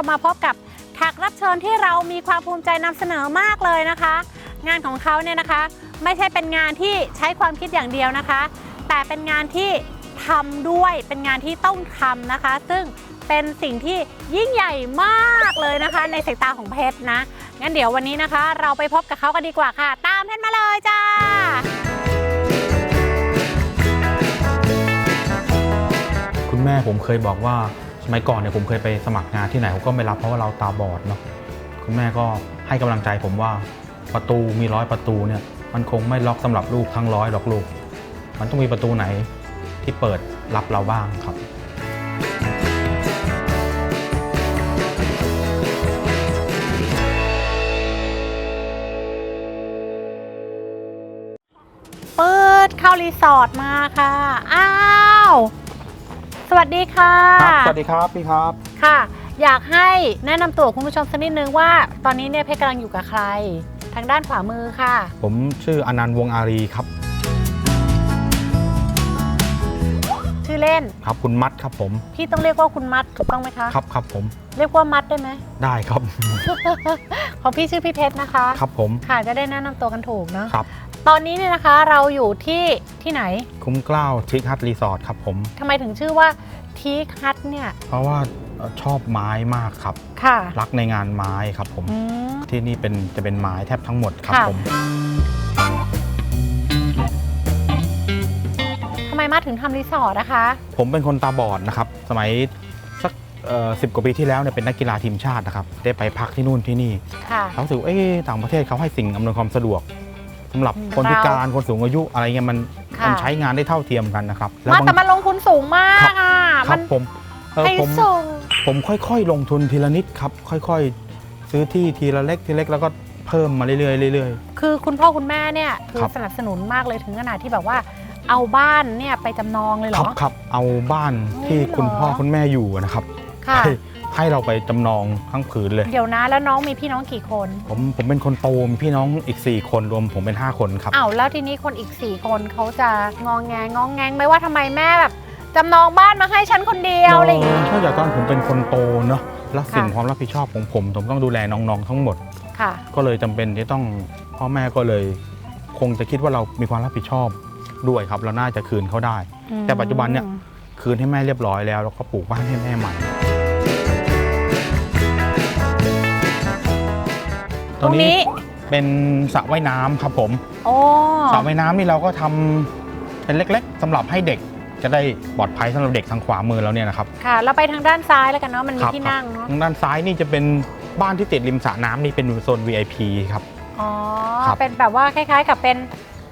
นะคะพามาพบกับแขกรับเชิญที่เรามีความภูมิใจนำเสนอมากเลยนะคะ งานของเขาเนี่ยนะคะ ไม่ใช่เป็นงานที่ใช้ความคิดอย่างเดียวนะคะ แต่เป็นงานที่ทำด้วยเป็นงานที่ต้องทำนะคะ ซึ่งเป็นสิ่งที่ยิ่งใหญ่มากเลยนะคะ ในสายตาของเพชรนะงั้นเดี๋ยววันนี้นะคะ เราไปพบกับเขากันดีกว่าค่ะ ตามเพชรมาเลยจ้าคุณแม่ผมเคยบอกว่า มัยก่อนเนี่ยผมเคยไปสมัครงานที่ไหนผมก็ไม่รับเพราะว่าเราตาบอดเนาะคุณแม่ก็ให้กำลังใจผมว่าประตูมีร้อยประตูเนี่ยมันคงไม่ล็อกสำหรับลูกทั้งร้อยหรอกลูก มันต้องมีประตูไหนที่เปิดรับเราบ้างครับเปิดเข้ารีสอร์ทมาค่ะ อ้าว สวัสดีค่ะ ครับสวัสดีครับพี่ครับ ค่ะ อยากให้แนะนำตัวคุณผู้ชมสักนิดนึงว่า ตอนนี้เนี่ยเพชรกำลังอยู่กับใคร ทางด้านขวามือค่ะ ผมชื่ออนันต์วงอารีครับชื่อเล่น ครับ คุณมัดครับผมพี่ต้องเรียกว่าคุณมัดถูกต้องไหมคะ ครับครับผมเรียกว่ามัดได้ไหม ได้ครับ ของพี่ชื่อพี่เพชรนะคะ ครับผมค่ะจะได้แนะนำตัวกันถูกเนาะครับ ตอนนี้เนี่ยนะคะเราอยู่ที่ที่ไหนคุ้มเกล้าวทริกฮัทรีสอร์ทครับผม ทำไมถึงชื่อว่าทีคัทเนี่ยเพราะว่าเอ่อชอบไม้มากครับ ค่ะรักในงานไม้ครับผม อืม ที่นี่เป็นจะเป็นไม้แทบทั้งหมดครับค่ะ ผม ทำไมมาถึงทำรีสอร์ทนะคะ ผมเป็นคนตาบอดนะครับ สมัยสักสิบกว่าปีที่แล้วเนี่ยเป็นนักกีฬาทีมชาตินะครับ ได้ไปพักที่นู่นที่นี่ค่ะ เรารู้สึกว่าเอ๊ะต่างประเทศเขาให้สิ่งอำนวยความสะดวก สำหรับอืมคนพิการคนสูงอายุอะไรเงี้ยมันค่ะ มันใช้งานได้เท่าเทียมกันนะครับแล้วมาบางแต่มันลงทุนสูงมากอะครัมับนผมเออไฮผม โซ ผมค่อยๆ ลงทุนทีละนิดครับ ค่อยๆ ซื้อที่ทีละเล็กทีเล็กแล้วก็เพิ่มมาเรื่อยๆเรื่อย คือคุณพ่อคุณแม่เนี่ยคือครับ สนับสนุนมากเลยถึงขนาดที่แบบว่า เอาบ้านเนี่ยไปจำนองเลยเหๆรคอรับครับเอาบ้านที่เฮ้ยเหรอคุณพ่อคุณแม่อยู่นะครับค่ะ ให้ ให้เราไปจำนองทั้งผืนเลย เดี๋ยวนะแล้วน้องมีพี่น้องกี่คนผมผมเป็นคนโตมีพี่น้องอีก 4 คนรวมผมเป็น 5 คนครับ อ้าวแล้วทีนี้คนอีก4คนเขาจะงองแงงองแงงไหมว่าทำไมแม่แบบจำนองบ้านมาให้ฉันคนเดียวอะไรอย่างเงี้ยถ้าจากตอนผมเป็นคนโตเนอะแล้วสิ่งค่ะ ความรับผิดชอบของผม ผมต้องดูแลน้องๆทั้งหมด ค่ะ ก็เลยจำเป็นที่ต้องพ่อแม่ก็เลย คงจะคิดว่าเรามีความรับผิดชอบด้วยครับ เราน่าจะคืนเขาได้ แต่ปัจจุบันเนี่ย คืนให้แม่เรียบร้อยแล้ว แล้วก็ปลูกบ้านให้แม่ใหม่ ตรงนี้เป็นสระว่ายน้ำครับผมโอ้สระว่ายน้ำนี่เราก็ทำเป็นเล็กๆสำหรับให้เด็กจะได้ปลอดภัยสำหรับเด็กทางขวามือแล้วเนี่ยนะครับ ค่ะ เราไปทางด้านซ้ายแล้วกันเนาะมันมีครับ ที่นั่งเนาะทางด้านซ้ายนี่จะเป็นบ้านที่ติดริมสระน้ำนี่เป็นโซน VIP ครับ อ๋อครับ เป็นแบบว่าคล้ายๆ กับเป็น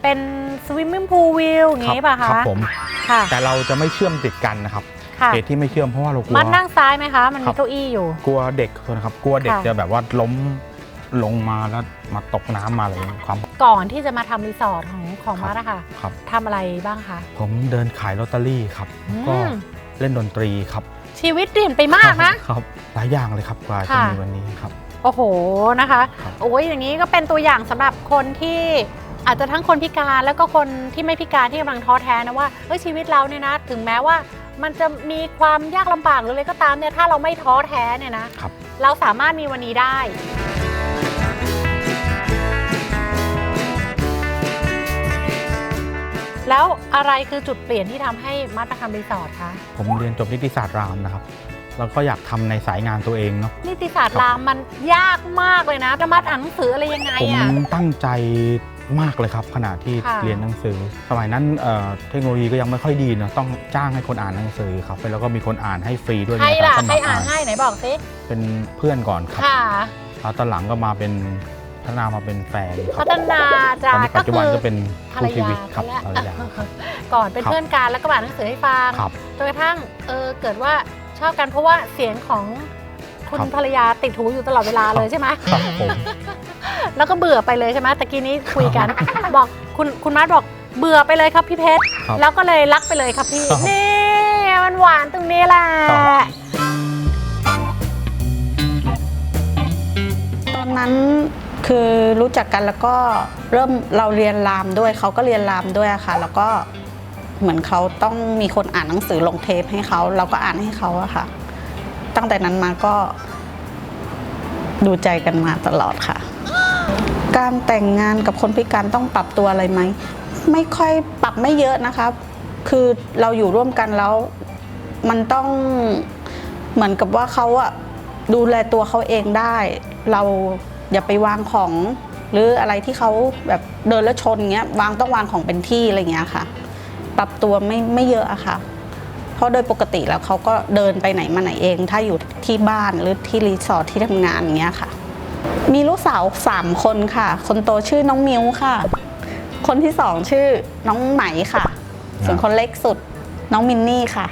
เป็นสวิมมิ่งพูลวิวอย่างงี้ป่ะครัคะผม ค่ะแต่เราจะไม่เชื่อมติดกันนะครับค่ะเหตุที่ไม่เชื่อมเพราะว่าเรากลัว มันนั่งซ้ายไหมคะ มันครัมีบ เก้าอี้อยู่ กลัวเด็กนะครับกลัวเด็กค่ะ จะแบบว่าล้ม ลงมาแล้วมาตกน้ำมาอะไรอย่างเงี้ยความ ก่อนที่จะมาทำรีสอร์ทของของครับ มัดอะค่ะครับ ทำอะไรบ้างคะ ผมเดินขายลอตเตอรี่ครับอืม ก็เล่นดนตรีครับชีวิตเปลี่ยนไปมากนะ ครับหลายอย่างเลยครับกว่าจะค่ะ มีวันนี้ครับ โอ้โหนะคะ ครับ โอ้ยอย่างนี้ก็เป็นตัวอย่างสำหรับคนที่อาจจะทั้งคนพิการแล้วก็คนที่ไม่พิการที่กำลังท้อแท้นะว่าเฮ้ยชีวิตเราเนี่ยนะ ถึงแม้ว่ามันจะมีความยากลำบากหรืออะไรก็ตามเนี่ยถ้าเราไม่ท้อแท้เนี่ยนะครับ เราสามารถมีวันนี้ได้ แล้วอะไรคือจุดเปลี่ยนที่ทำให้มัดมาทำรีสอร์ทคะผมเรียนจบนิติศาสตร์รามนะครับ แล้วก็อยากทำในสายงานตัวเองเนาะ นิติศาสตร์รามมันยากมากเลยนะจะมัดอ่านหนังสืออะไรยังไงผมอะตั้งใจมากเลยครับขณะที่ค่ะ เรียนหนังสือ สมัยนั้นเอ่อเทคโนโลยีก็ยังไม่ค่อยดีเนาะต้องจ้างให้คนอ่านหนังสือครับแล้วก็มีคนอ่านให้ฟรีด้วยใครในล่ะการสใครมัครอ่าอ่านนให้ไหนบอกสิเป็นเพื่อนก่อนครับค่ะ แล้วตอนหลังก็มาเป็นพั ฒนามาเป็นแฟนคพัรับฒนาตจาอนนี้ปัจจุบันก็เป็นภรรคู่ชียาวิตครับไปแล้วภรรยาครับ ก่อนเป็นครับ เพื่อนกันแล้วก็อ่านหนังสือให้ฟัง ครับ จนกระทั่งเออเกิดว่าชอบกันเพราะว่าเสียงของคุณครับ ภรรยาติดหูอยู่ตลอดเวลาเลยใช่ไหม ครับผม แล้วก็เบื่อไปเลยใช่ไหมตะกี้นี้คุยกัน บอกคุณคุณมาร์ทบอกเบื่อไปเลยครับพี่เพชรครับแล้วก็เลยรักไปเลยครับพี่ครับนี่มันหวานตรงนี้แหละครับ ตอนนั้น คือรู้จักกันแล้วก็เริ่มเราเรียนรามด้วยเขาก็เรียนรามด้วยค่ะ แล้วก็เหมือนเขาต้องมีคนอ่านหนังสือลงเทปให้เขาเราก็อ่านให้เขาอะค่ะ ตั้งแต่นั้นมาก็ดูใจกันมาตลอดค่ะ การแต่งงานกับคนพิการต้องปรับตัวอะไรไหมไม่ค่อยปรับไม่เยอะนะคะ คือเราอยู่ร่วมกันแล้ว มันต้องเหมือนกับว่าเขาอะดูแลตัวเขาเองได้ เรา อย่าไปวางของหรืออะไรที่เขาแบบเดินแล้วชนเงี้ยวางต้องวางของเป็นที่อะไรเงี้ยค่ะ ปรับตัวไม่ไม่เยอะอะค่ะ เพราะโดยปกติแล้วเขาก็เดินไปไหนมาไหนเอง ถ้าอยู่ที่บ้านหรือที่รีสอร์ทที่ทำงานอย่างเงี้ยค่ะ มีลูกสาวสามคนค่ะ คนโตชื่อน้องมิวค่ะ คนที่สองชื่อน้องไหมค่ะ ส่วนคนเล็กสุดน้องมินนี่ค่ะ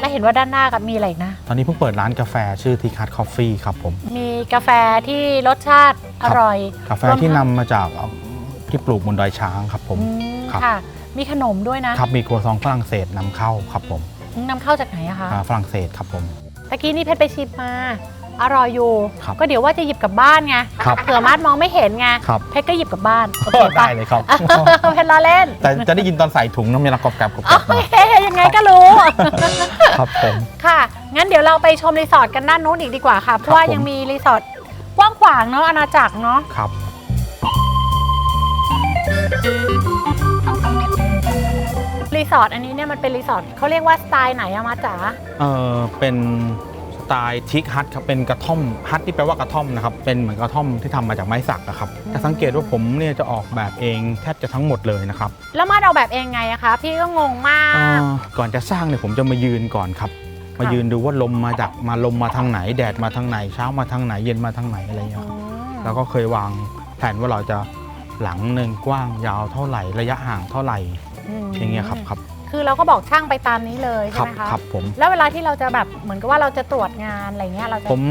และเห็นว่าด้านหน้ากับมีอะไรอีกนะ ตอนนี้เพิ่งเปิดร้านกาแฟชื่อทีคัทคอฟฟี่ครับผม มีกาแฟที่รสชาติอร่อยกาแฟที่นำมาจากเอ่อที่ปลูกบนดอยช้างครับผม อืมครับ ค่ะ มีขนมด้วยนะครับมีครัวซองฝรั่งเศสนำเข้าครับผมนำเข้าจากไหนอะคะอ่าฝรั่งเศสครับผม ตะกี้นี่เพชรไปชิมมา อร่อยอยู่ ครับก็เดี๋ยวว่าจะหยิบกลับบ้านไงครับเผื่อมาดมองไม่เห็นไงครับ เพชรก็หยิบกลับบ้านโอเคปะได้เลยครับ เพชรล้อเล่นแต่จะได้ยินตอนใส่ถุงน้ำมันกรอบแกรบกรอบแกรโอบมาเคยังไงก็รู้ ครับผม ค่ะ งั้นเดี๋ยวเราไปชมรีสอร์ทกันด้านนู้นอีกดีกว่าค่ะ เพราะว่าผม ยังมีรีสอร์ทกว้างขวางเนาะอาณาจักรเนาะ ครับ รีสอร์ทอันนี้เนี่ยมันเป็นรีสอร์ทเขาเรียกว่าสไตล์ไหนอะมาจ๋า เออเป็นส ไตล์ทิกฮัทครับเป็นกระท่อมฮัทที่แปลว่ากระท่อมนะครับเป็นเหมือนกระท่อมที่ทำมาจากไม้สักอะครับแต่สังเกตว่าผมเนี่ยจะออกแบบเองแทบจะทั้งหมดเลยนะครับแล้วมาดเอาแบบเองไงอะคะพี่ก็งงมาเอ่อกก่อนจะสร้างเนี่ยผมจะมายืนก่อนครับมายืนดูว่าลมมาจากมาลมมาทางไหน แดดมาทางไหนเช้ามาทางไหนเย็นมาทางไหนอะไรอย่างเงี้ยครับแล้วก็เคยวางแผนว่าเราจะหลังหนึ่งกว้างยาวเท่าไหร่ระยะห่างเท่าไหร่มอย่างเงี้ยครับครับ คือเราก็บอกช่างไปตามนี้เลยคใช่รับไหมคะครับผม แล้วเวลาที่เราจะแบบเหมือนกับว่าเราจะตรวจงานอะไรเงี้ยเราจะ ผม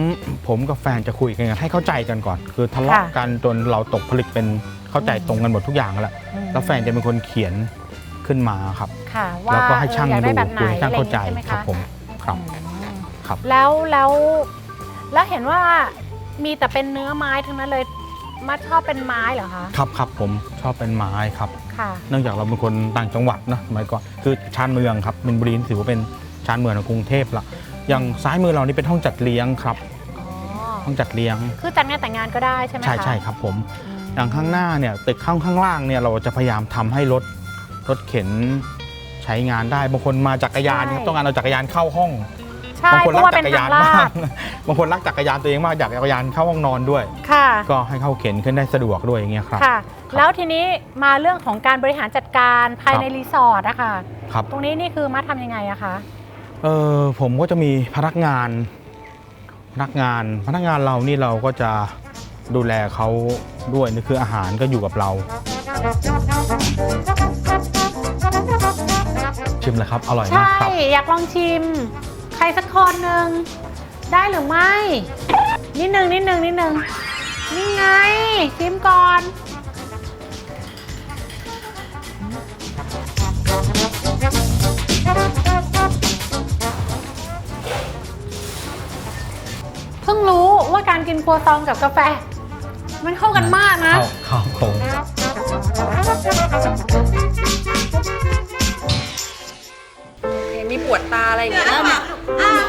ผมกับแฟนจะคุยกันให้เข้าใจกันก่อน คือทะเลาะค่ะ กันจนเราตกผลึกเป็นเข้าใจตรงกันหมดทุกอย่างแล้วอืมแล้วแฟนจะเป็นคนเขียนขึ้นมาครับ ค่ะว่าแล้วก็ให้ช่างเอออยากดูได้แบบไหนคุยให้ช่างเข้าใจอะไอย่งงี้ครับใช่ไหผมครับ อืมครับ แล้วแล้วแล้วเห็นว่ามีแต่เป็นเนื้อไม้ทั้งนั้นเลยมาชอบเป็นไม้เหรอคะ ครับครับผมชอบเป็นไม้ครับ ค่ะเนื่องจากเราเป็นคนต่างจังหวัดนะสมัยก่อนคือชานเมืองครับมินบุรีนี่ถือว่าเป็นชานเมืองของกรุงเทพละอย่างซ้ายมือเรานี่เป็นห้องจัดเลี้ยงครับอ๋อห้องจัดเลี้ยงคือจัดงานแต่งงานก็ได้ใช่ไหมคะใช่ใช่ครับผม อืมอย่างข้างหน้าเนี่ยตึกข้างข้างล่างเนี่ยเราจะพยายามทำให้รถรถเข็นใช้งานได้บางคนมาจักรยานครับต้องการเอาจักรยานเข้าห้อง ใช่บางคนเพรัราะว่าจัเป็นกรทายางนลามากดบางคนรักจักรยานตัวเองมากอยากจักรยานเข้าห้องนอนด้วย ค่ะ ก็ให้เข้าเข็นขึ้นได้สะดวกด้วยอย่างเงี้ยครับ ค่ะแล้วทีนี้มาเรื่องของการบริหารจัดการภายในครับ รีสอร์ทอะค่ะ ครับ ตรงนี้นี่คือมาทำยังไงอะคะ เออผมก็จะมีพนักงาน พนักงานพนักงานเรานี่เราก็จะดูแลเขาด้วยนี่คืออาหารก็อยู่กับเรา ชิมเลยครับ อร่อยใช่มากครับ อยากลองชิมใครสักคนหนึ่งได้หรือไม่ นิดนึงนิดนึงนิดนึงนี่ไงชิมก่อนเพิ่งรู้ว่าการกินครัวซองกับกาแฟ มันเข้ากันมากนะ เข้าเข้าผมเห็นมีปวดตาอะไรอย่างเงี้ย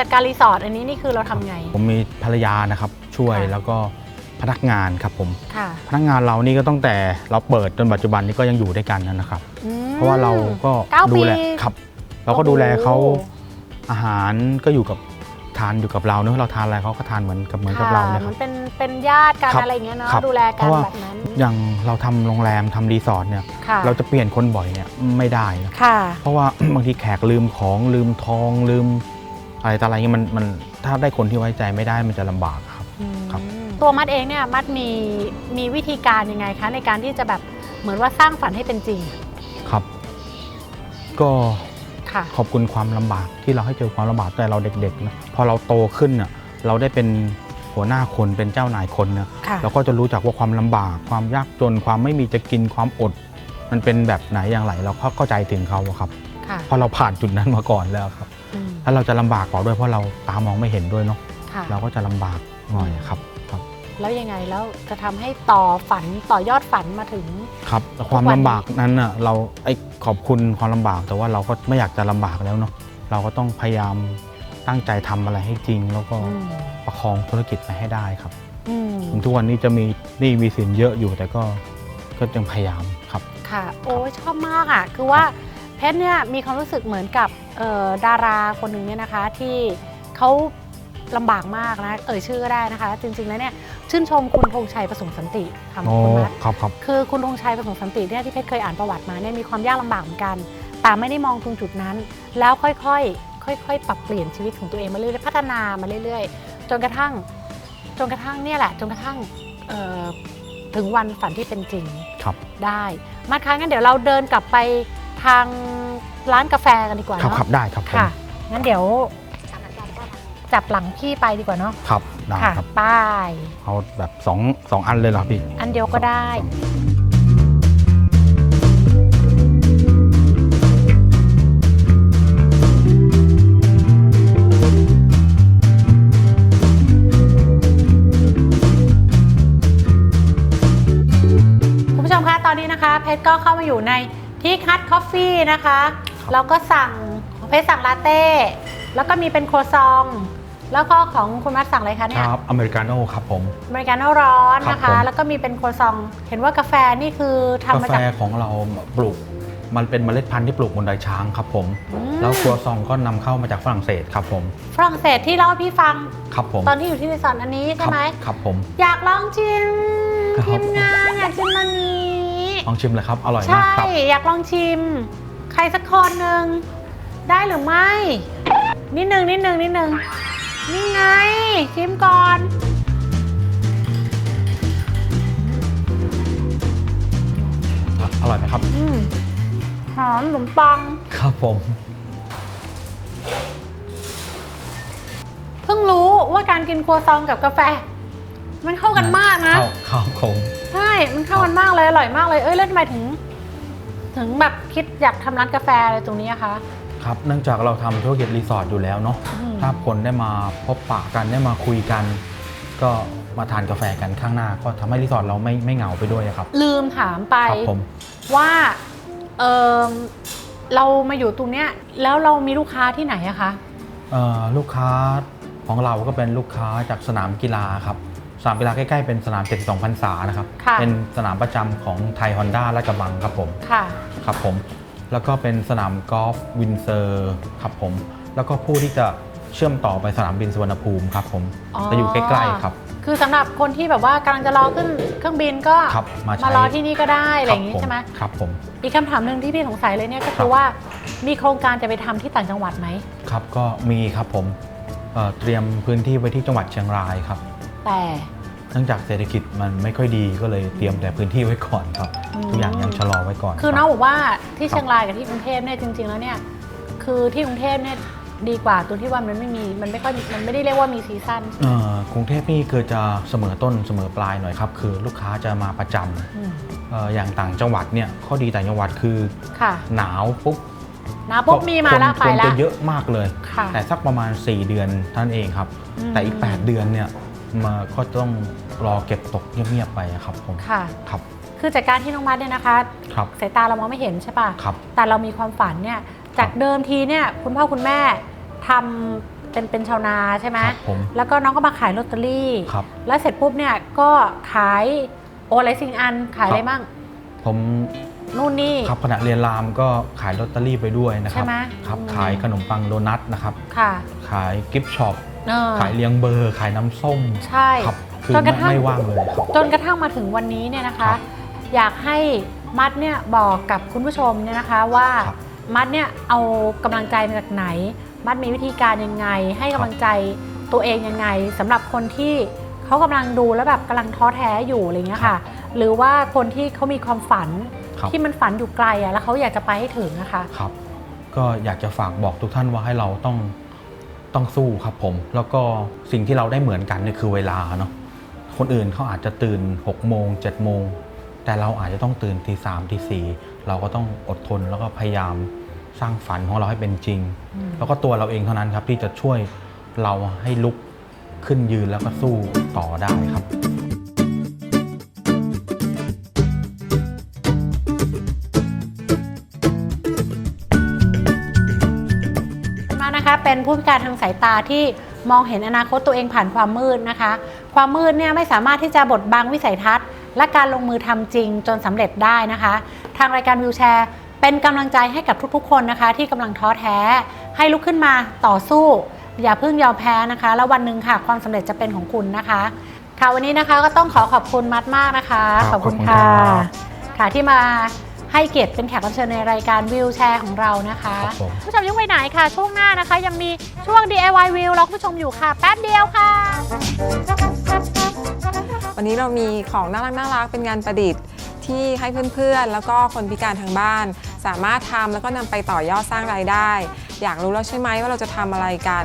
จัดการรีสอร์ทอันนี้นี่คือเราทำไง ผมมีภรรยานะครับช่วยค่ะ แล้วก็พนักงานครับผม ค่ะพนักงานเรานี่ก็ตั้งแต่เราเปิดจนปัจจุบันนี้ก็ยังอยู่ด้วยกันนะครับ อืม เพราะว่าเราก็เก้าดูแลปีครับ เราก็ดูแลเขาโอ้โห อาหารก็อยู่กับทานอยู่กับเราเนอะเราทานอะไรเขาก็ทานเหมือนกับเหมือนกับเราเนี่ยคมัรับนเป็นเป็นญาติกันครับอะไรอย่างเงี้ยเนาะครับดูแลเพกันราะว่า แบบนั้นอย่างเราทำโรงแรมทำรีสอร์ทเนี่ยค่ะเราจะเปลี่ยนคนบ่อยเนี่ยไม่ได้นะค่ะ เพราะว่า บางทีแขกลืมของลืมทองลืม อะไรต่ออะไรเงี้ยมันมันถ้าได้คนที่ไว้ใจไม่ได้มันจะลำบากครับ ครับ ตัวมัดเองเนี่ยมัดมีมีวิธีการยังไงคะ ในการที่จะแบบเหมือนว่าสร้างฝันให้เป็นจริงครับ ก็ค่ะ ขอบคุณความลำบากที่เราให้เจอความลำบากแต่เราเด็กๆนะพอเราโตขึ้นเน่ะเราได้เป็นหัวหน้าคนเป็นเจ้านายคนเนี่ยค่ะ เราก็จะรู้จักว่าความลำบาก ความยากจน ความไม่มีจะกิน ความอด มันเป็นแบบไหนอย่างไร เราก็เข้าใจถึงเขาอะครับ ค่ะ เพราะเราผ่านจุดนั้นมาก่อนแล้วครับ อืมแล้วเราจะลำบากกว่าด้วยเพราะเราตามองไม่เห็นด้วยเนาะค่ะเราก็จะลำบากหน่อยครับครับ แล้วยังไงแล้วจะทำให้ต่อฝันต่อยอดฝันมาถึงครับแต่ความลำบากนั้นน่ะเราไอ้ขอบคุณความลำบากแต่ว่าเราก็ไม่อยากจะลำบากแล้วเนาะเราก็ต้องพยายามตั้งใจทำอะไรให้จริง แล้วก็อืมประคองธุรกิจไปให้ได้ครับอืมถึงทุกวันนี้จะมีหนี้มีสินเยอะอยู่แต่ก็ก็ยังพยายามครับ ค่ะ โอ้ยชอบมากอะ คือว่า เพชรเนี่ยมีความรู้สึกเหมือนกับเอ่อดาราคนหนึ่งเนี่ยนะคะที่เขาลำบากมากนะเอ่ยชื่อก็ได้นะคะ จริงๆแล้วเนี่ยชื่นชมคุณธงชัยประสงค์สันติค่ะโอ้คุณมัดครับครับคือคุณธงชัยประสงค์สันติเนี่ยที่เพชรเคยอ่านประวัติมาเนี่ยมีความยากลำบากเหมือนกัน แต่ไม่ได้มองตรงจุดนั้น แล้วค่อยๆค่อย ๆ ปรับเปลี่ยนชีวิตของตัวเองมาเรื่อยๆพัฒนามาเรื่อยๆ จนกระทั่งจนกระทั่งเนี่ยแหละจนกระทั่งเอ่อถึงวันฝันที่เป็นจริงครับได้มาค้างั้นเดี๋ยวเราเดินกลับไป ทางร้านกาแฟกันดีกว่าครับเนาะครับได้ครับผมค่ะ งั้นเดี๋ยวจับหลังพี่ไปดีกว่าเนาะครับได้ค่ะครับป้าย เอาแบบสองสองอันเลยเหรอพี่อันเดียวก็ได้สองคุณผู้ชมคะตอนนี้นะคะ เพชรก็เข้ามาอยู่ใน ที่คัทคอฟฟี่นะคะแล้วก็สั่งของเพชรสั่งลาเต้ แล้วก็มีเป็นโครัวซอง แล้วก็ของคุณมัดสั่งอะไรคะเนี่ยครับอเมริกาโน่ครับผม อเมริกาโน่ร้อนนะครัคะ บผม แล้วก็มีเป็นโครัวซอง เห็นว่ากาแฟนี่คือทำกามาแฟจาก ของเราปลูก มันเป็นเมล็ดพันธุ์ที่ปลูกบนดอยช้างครับผม อืม แล้วครัวซองก็นำเข้ามาจากฝรั่งเศสครับผมฝรั่งเศสที่เล่าให้พี่ฟัง ครับผมตอนที่อยู่ที่รีสอร์ทอันนี้ใช่ไหมครับครับผม อยากลองชิมครับ ทีมงานอยากชิมอันนี้ ลองชิมเลยครับ อร่อยใช่มากครับ อยากลองชิม ใครสักคนหนึ่งได้หรือไม่ นิดนึงนิดนึงนิดนึงนี่ไง ชิมก่อน อร่อยไหมครับ อืมหอมขนมปัง ครับผม เพิ่งรู้ว่าการกินครัวซองกับกาแฟ มันเข้ากันมากนะ เข้าเข้าผม ใช่ มันเข้ากันมากเลยอร่อยมากเลยเอ้ยแล้วทำไมถึง ถึงแบบคิดอยากทำร้านกาแฟอะไรตรงนี้อะคะ ครับ เนื่องจากเราทำธุรกิจรีสอร์ทอยู่แล้วเนาะอืม ถ้าคนได้มาพบปะกันได้มาคุยกัน ก็มาทานกาแฟกันข้างหน้า ก็ทำให้รีสอร์ทเราไม่ไม่เหงาไปด้วยอะครับ ลืมถามไปครับผม ว่าเออเรามาอยู่ตรงเนี้ยแล้วเรามีลูกค้าที่ไหนอะคะ เอ่อลูกค้าของเราก็เป็นลูกค้าจากสนามกีฬาครับ สนามกีฬาใกล้ๆเป็นสนาม 72พรรษานะครับ ค่ะ เป็นสนามประจำของไทยฮอนด้าและกระบังครับผม ค่ะ ครับผม แล้วก็เป็นสนามกอล์ฟวินเซอร์ครับผม แล้วก็ผู้ที่จะเชื่อมต่อไปสนามบินสุวรรณภูมิครับผมอ๋อ จะอยู่ใกล้ๆครับ คือสำหรับคนที่แบบว่ากำลังจะรอขึ้นเครื่องบินก็ครับมาใช้รอที่นี่ก็ได้อะไรอย่างงี้ครับผใช่ไหมครับผม อีกคำถามหนึ่งที่พี่สงสัยเลยเนี่ยก็ครัคือบ ว่ามีโครงการจะไปทำที่ต่างจังหวัดไหม ครับก็มีครับผมเอ่อเตรียมพื้นที่ไว้ที่จังหวัดเชียงรายครับ แต่เนื่องจากเศรษฐกิจมันไม่ค่อยดีก็เลยเตรียมแต่พื้นที่ไว้ก่อนครับอืมทุกอย่างยังชะลอไว้ก่อนคือรับน้องบอกว่าที่เชียงรายกับที่กรุงเทพเนี่ยจริง ๆ แล้วเนี่ยคือที่กรุงเทพเนี่ยดีกว่าตัวที่ว่ามันไม่มีมันไม่ค่อยมันไม่ได้เรียกว่ามีซีซั่นเอ่อกรุงเทพนี่คือจะเสมอต้นเสมอปลายหน่อยครับ คือลูกค้าจะมาประจอืมำเอ่ออย่างต่างจังหวัดเนี่ยข้อดีต่างจังหวัดคือค่ะหนาวปุ๊บนะปุ๊บมีมาแล้วคนไปคนแล้จะวเยอะมากเลยค่ะแต่สักประมาณ 4 เดือนเท่านั้นเองครับอืมแต่อีก 8 เดือนเนี่ย มาก็ต้องรอเก็บตกเงียบๆไปอะครับผมค่ะ ครับคือจากการที่น้องมัดเนี่ยนะคะครับ สายตาเรามองไม่เห็นใช่ป่ะครับ แต่เรามีความฝันเนี่ยจากเดิมทีเนี่ยคุณพ่อคุณแม่ทำเป็นเป็นชาวนาใช่ไหมครับผมแล้วก็น้องก็มาขายลอตเตอรี่ ครับ แล้วเสร็จปุ๊บเนี่ยก็ขายโออะไรสิ่งอันขายอะไรครับ บ้างผมนู่นนี่ ครับขณะเรียนรามก็ขายลอตเตอรี่ไปด้วยนะครัใช่ไหมครับอืม ขายขนมปังโดนัทนะครับ ค่ะ ขายกิฟต์ช็อป เออ ขายเลี้ยงเบอร์ ขายน้ำส้มใช่ ครับคือจนกระไม่ทั่ง ไม่ว่างเลยครับ จนกระทั่งมาถึงวันนี้เนี่ยนะครัคะ บอยากให้มัดเนี่ยบอกกับคุณผู้ชมเนี่ยนะคะว่าครับมัดเนี่ยเอากำลังใจมาจากไหน มัดมีวิธีการยังไง ให้กำลังใจตัวเองยังไงสำหรับคนที่เขากำลังดูแล้วแบบกำลังท้อแท้อยู่อะไรเงี้ยค่ะ หรือว่าคนที่เขามีความฝันครับ ที่มันฝันอยู่ไกลอะแล้วเขาอยากจะไปให้ถึงนะคะ ครับ ก็อยากจะฝากบอกทุกท่านว่าให้เราต้อง ต้องสู้ครับผม แล้วก็สิ่งที่เราได้เหมือนกันเนี่ยคือเวลาเนาะคนอื่นเขาอาจจะตื่น6โมง7โมงแต่เราอาจจะต้องตื่นทีสามทีสี่เราก็ต้องอดทนแล้วก็พยายามสร้างฝันของเราให้เป็นจริงอืมแล้วก็ตัวเราเองเท่านั้นครับที่จะช่วยเราให้ลุกขึ้นยืนแล้วก็สู้ต่อได้ครับ เป็นผู้พิการทางสายตาที่มองเห็นอนาคตตัวเองผ่านความมืดนะคะ ความมืดเนี่ยไม่สามารถที่จะบดบังวิสัยทัศน์ และการลงมือทำจริงจนสำเร็จได้นะคะ ทางรายการวิวแชร์ เป็นกำลังใจให้กับทุกๆ คนนะคะ ที่กำลังท้อแท้ ให้ลุกขึ้นมาต่อสู้ อย่าเพิ่งยอมแพ้นะคะ แล้ววันหนึ่งค่ะความสำเร็จจะเป็นของคุณนะคะ ค่ะวันนี้นะคะก็ต้องขอขอบคุณมัดมากนะคะครับขอบคุณขอบคุณค่ะครับค่ะที่มา ให้เกียรติเป็นแขกรับเชิญในรายการวิวแชร์ของเรานะคะครับผม ผู้ชมยุ่งไปไหนค่ะ ช่วงหน้านะคะ ยังมีช่วง DIY View เราผู้ชมอยู่ค่ะ แป๊บเดียวค่ะ วันนี้เรามีของน่ารักน่ารักเป็นงานประดิษฐ์ที่ให้เพื่อนๆ แล้วก็คนพิการทางบ้าน สามารถทำแล้วก็นำไปต่อยอดสร้างรายได้ อยากรู้แล้วใช่ไหมว่าเราจะทำอะไรกัน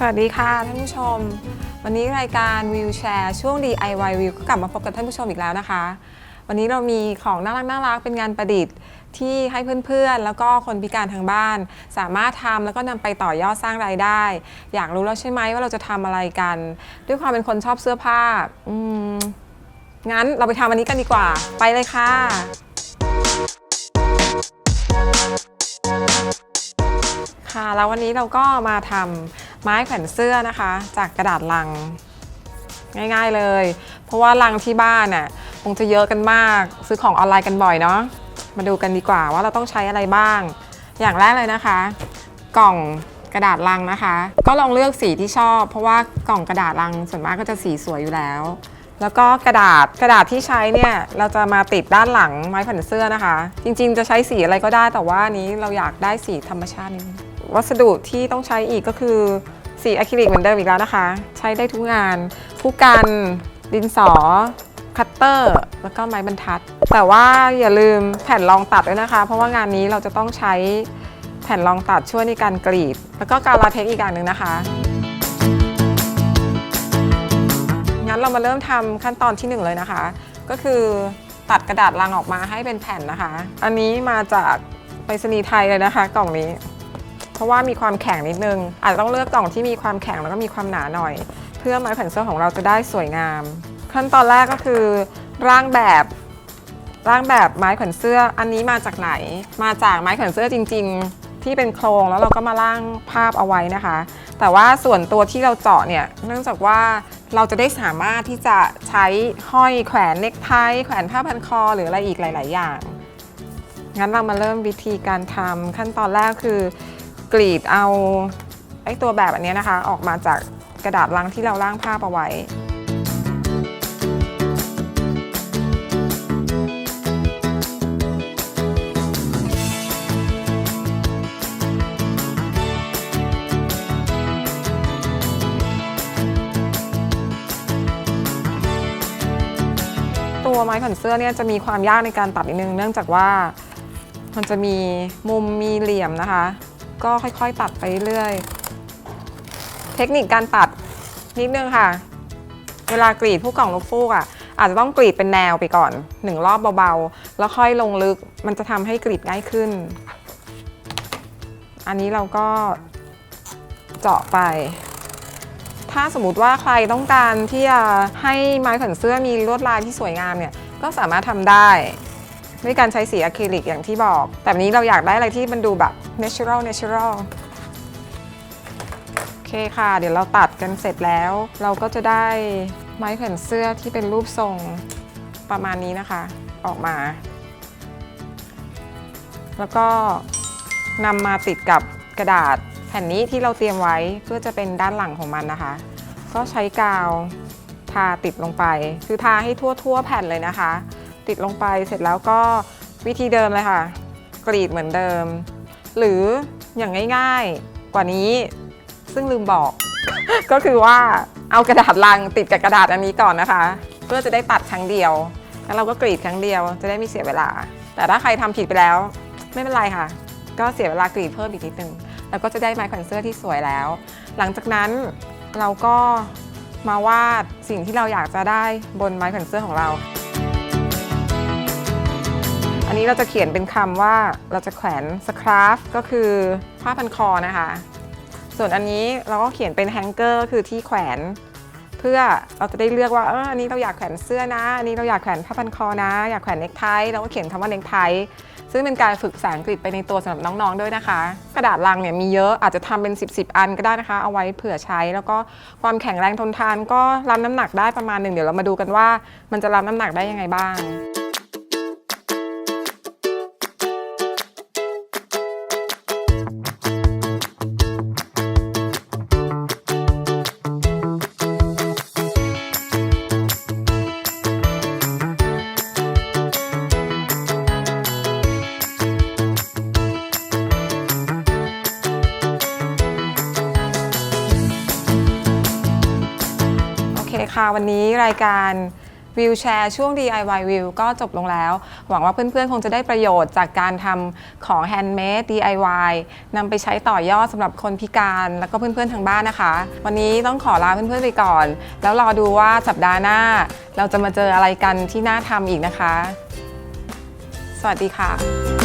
สวัสดีค่ะท่านผู้ชม วันนี้รายการวิวแชร์ช่วง DIY View ก็กลับมาพบกับท่านผู้ชมอีกแล้วนะคะ วันนี้เรามีของน่ารักน่ารักเป็นงานประดิษฐ์ ที่ให้เพื่อนๆ แล้วก็คนพิการทางบ้าน สามารถทำแล้วก็นำไปต่อยอดสร้างรายได้ อยากรู้แล้วใช่ไหมว่าเราจะทำอะไรกัน ด้วยความเป็นคนชอบเสื้อผ้าอืมงั้นเราไปทำอันนี้กันดีกว่า ไปเลยค่ะค่ะแล้ววันนี้เราก็มาทำ ไม้แขวนเสื้อนะคะ จากกระดาษลัง ง่ายๆเลย เพราะว่าลังที่บ้านน่ะคงจะเยอะกันมาก ซื้อของออนไลน์กันบ่อยเนาะมาดูกันดีกว่าว่าเราต้องใช้อะไรบ้าง อย่างแรกเลยนะคะ กล่องกระดาษลังนะคะ ก็ลองเลือกสีที่ชอบ เพราะว่ากล่องกระดาษลังส่วนมากก็จะสีสวยอยู่แล้ว แล้วก็กระดาษกระดาษที่ใช้เนี่ยเราจะมาติดด้านหลังไม้แขวนเสื้อนะคะ จริงๆ จะใช้สีอะไรก็ได้แต่ว่านนี้เราอยากได้สีธรรมชาตินิดนึง วัสดุที่ต้องใช้อีกก็คือสีอะคริลิกเหมือนเดิมอีกแล้วนะคะ ใช้ได้ทุกงานผู้กันดินสอคัตเตอร์แล้วก็ไม้บรรทัด แต่ว่าอย่าลืมแผ่นรองตัดด้วยนะคะ เพราะว่างานนี้เราจะต้องใช้แผ่นรองตัดช่วยในการกรีด แล้วก็กาวลาเทคอีกอย่างหนึ่งนะคะงั้นเรามาเริ่มทำขั้นตอนที่หนึ่งเลยนะคะ ก็คือตัดกระดาษลังออกมาให้เป็นแผ่นนะคะ อันนี้มาจากไปรษณีย์ไทยเลยนะคะ กล่องนี้ เพราะว่ามีความแข็งนิดนึง อาจจะต้องเลือกกล่องที่มีความแข็งแล้วก็มีความหนาหน่อย เพื่อไม้แผ่นเสื้อของเราจะได้สวยงาม ขั้นตอนแรกก็คือ ร่างแบบร่างแบบไม้แขวนเสื้ออันนี้มาจากไหน มาจากไม้แขวนเสื้อจริง ๆ ที่เป็นโครงแล้วเราก็มาร่างภาพเอาไว้นะคะ แต่ว่าส่วนตัวที่เราเจาะเนี่ยเนื่องจากว่าเราจะได้สามารถที่จะใช้ห้อยแขวนเนคไทแขวนผ้าพันคอ หรืออะไรอีกหลาย ๆ อย่างงั้นเรามาเริ่มวิธีการทำขั้นตอนแรกคือ กรีดเอาไอ้ตัวแบบอันนี้นะคะ ออกมาจากกระดาษลังที่เราร่างภาพเอาไว้ ตัวไม้ขนเสื้อเนี่ยจะมีความยากในการตัดนิดนึง เนื่องจากว่ามันจะมีมุมมีเหลี่ยมนะคะ ก็ค่อยๆตัดไปเรื่อย เทคนิคการตัดนิดนึงค่ะ เวลากรีดผู้กล่องลูกฟูกอะอาจจะต้องกรีดเป็นแนวไปก่อนหนึ่งรอบเบาๆ แล้วค่อยลงลึกมันจะทำให้กรีดง่ายขึ้น อันนี้เราก็เจาะไป ถ้าสมมติว่าใครต้องการที่จะให้ไม้แขวนเสื้อมีลวดลายที่สวยงามเนี่ยก็สามารถทำได้ ด้วยการใช้สีอะคริลิกอย่างที่บอก แต่นนี้เราอยากได้อะไรที่มันดูแบบ natural natural โอเคค่ะ เดี๋ยวเราตัดกันเสร็จแล้ว เราก็จะได้ไม้แขวนเสื้อที่เป็นรูปทรงประมาณนี้นะคะ ออกมา แล้วก็นำมาติดกับกระดาษแผ่นนี้ที่เราเตรียมไว้เพื่อจะเป็นด้านหลังของมันนะคะ ก็ใช้กาวทาติดลงไป คือทาให้ทั่วๆแผ่นเลยนะคะ ติดลงไปเสร็จแล้วก็วิธีเดิมเลยค่ะ กรีดเหมือนเดิม หรืออย่างง่ายๆกว่านี้ซึ่งลืมบอก ก็คือว่าเอากระดาษลังติดกับกระดาษอันนี้ก่อนนะคะ เพื่อจะได้ตัดครั้งเดียวแล้วเราก็กรีดครั้งเดียวจะได้ไม่เสียเวลา แต่ถ้าใครทำผิดไปแล้ว ไม่เป็นไรค่ะ ก็เสียเวลากรีดเพิ่มอีกนิดนึงแล้วก็จะได้ไม้แขวนเสื้อที่สวยแล้ว หลังจากนั้นเราก็มาวาดสิ่งที่เราอยากจะได้บนไม้แขวนเสื้อของเรา อันนี้เราจะเขียนเป็นคำว่าเราจะแขวนสครับก็คือผ้าพันคอนะคะ ส่วนอันนี้เราก็เขียนเป็นแฮงเกอร์คือที่แขวน เพื่อเราจะได้เลือกว่าเอออันนี้เราอยากแขวนเสื้อนะอันนี้เราอยากแขวนผ้าพันคอนะ อยากแขวนเนคไทเราก็เขียนคำว่าเนคไทซึ่งเป็นการฝึกภาษาอังกฤษไปในตัวสำหรับน้องๆด้วยนะคะ กระดาษลังเนี่ยมีเยอะอาจจะทำเป็น 10บสอันก็ได้นะคะ เอาไว้เผื่อใช้ แล้วก็ความแข็งแรงทนทานก็รับน้ำหนักได้ประมาณหนึ่งเดี๋ยวเรามาดูกันว่า มันจะรับน้ำหนักได้ยังไงบ้าง ค่ะ วันนี้รายการวิวแชร์ช่วง DIY วิวก็จบลงแล้ว หวังว่าเพื่อนๆ คงจะได้ประโยชน์จากการทำของแฮนด์เมด DIY นำไปใช้ต่อยอดสำหรับคนพิการแล้วก็เพื่อนๆ ทางบ้านนะคะ วันนี้ต้องขอลาเพื่อนๆ ไปก่อน แล้วรอดูว่าสัปดาห์หน้า เราจะมาเจออะไรกันที่น่าทำอีกนะคะ สวัสดีค่ะ